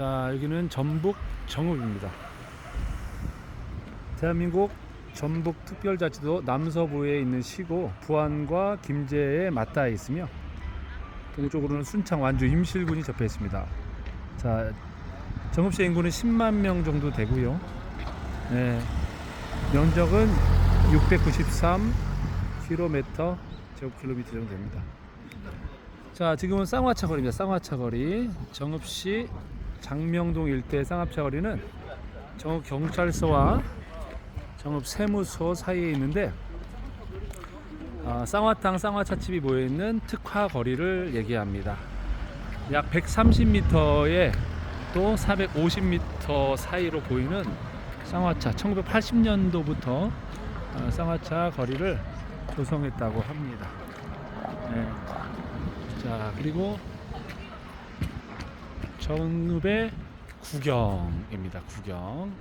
자, 여기는 전북 정읍입니다. 대한민국 전북 특별자치도 남서부에 있는 시고 부안과 김제에 맞닿아 있으며 동쪽으로는 순창, 완주, 임실군이 접해 있습니다. 자, 정읍시 인구는 10만 명 정도 되고요. 네, 면적은 693 킬로미터 제곱킬로미터 정도 됩니다. 자, 지금은 쌍화차 거리입니다. 쌍화차 거리. 정읍시 장명동 일대 쌍화차 거리는 정읍 경찰서와 정읍 세무서 사이에 있는데 아, 쌍화탕 쌍화차집이 모여 있는 특화 거리를 얘기합니다. 약 130m에 또 450m 사이로 보이는 쌍화차 1980년도부터 어, 쌍화차 거리를 조성했다고 합니다. 네. 자 그리고 정읍의 구경입니다. 구경.